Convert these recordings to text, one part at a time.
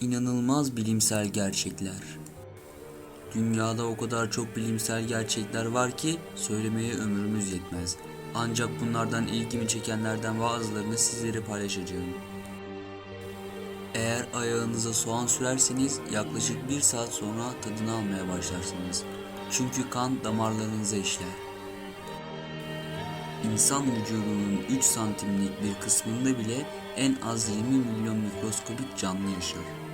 İnanılmaz bilimsel gerçekler. Dünyada o kadar çok bilimsel gerçekler var ki söylemeye ömrümüz yetmez. Ancak bunlardan ilgimi çekenlerden bazılarını sizlere paylaşacağım. Eğer ayağınıza soğan sürerseniz yaklaşık bir saat sonra tadını almaya başlarsınız. Çünkü kan damarlarınıza işler. İnsan vücudunun 3 santimlik bir kısmında bile en az 20 milyon mikroskobik canlı yaşar.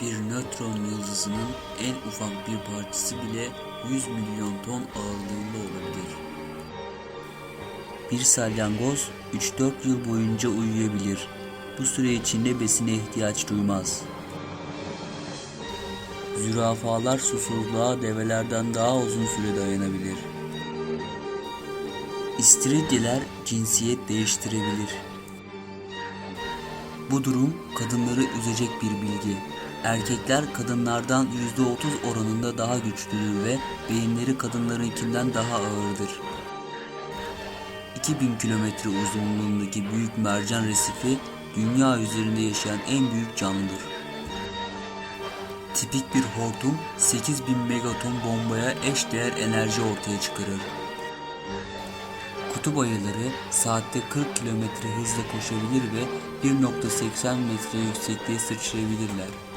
Bir nötron yıldızının en ufak bir parçası bile 100 milyon ton ağırlığında olabilir. Bir salyangoz 3-4 yıl boyunca uyuyabilir. Bu süre içinde besine ihtiyaç duymaz. Zürafalar susuzluğa develerden daha uzun süre dayanabilir. İstiridyeler cinsiyet değiştirebilir. Bu durum kadınları üzecek bir bilgi. Erkekler kadınlardan %30 oranında daha güçlüdür ve beyinleri kadınlarınkinden daha ağırdır. 2000 kilometre uzunluğundaki büyük mercan resifi dünya üzerinde yaşayan en büyük canlıdır. Tipik bir hortum 8000 megaton bombaya eşdeğer enerji ortaya çıkarır. Kutup ayıları saatte 40 kilometre hızla koşabilir ve 1.80 metre yüksekliğe sıçrayabilirler.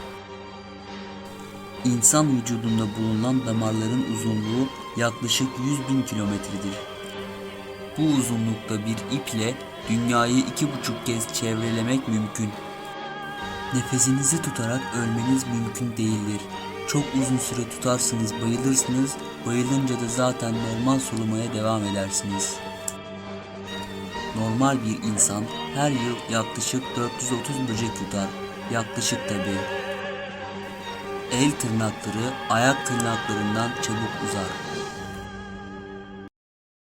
İnsan vücudunda bulunan damarların uzunluğu yaklaşık 100 bin kilometredir. Bu uzunlukta bir iple dünyayı iki buçuk kez çevrelemek mümkün. Nefesinizi tutarak ölmeniz mümkün değildir. Çok uzun süre tutarsınız bayılırsınız, bayılınca da zaten normal solumaya devam edersiniz. Normal bir insan her yıl yaklaşık 430 böcek yutar. Yaklaşık tabi. El tırnakları ayak tırnaklarından çabuk uzar.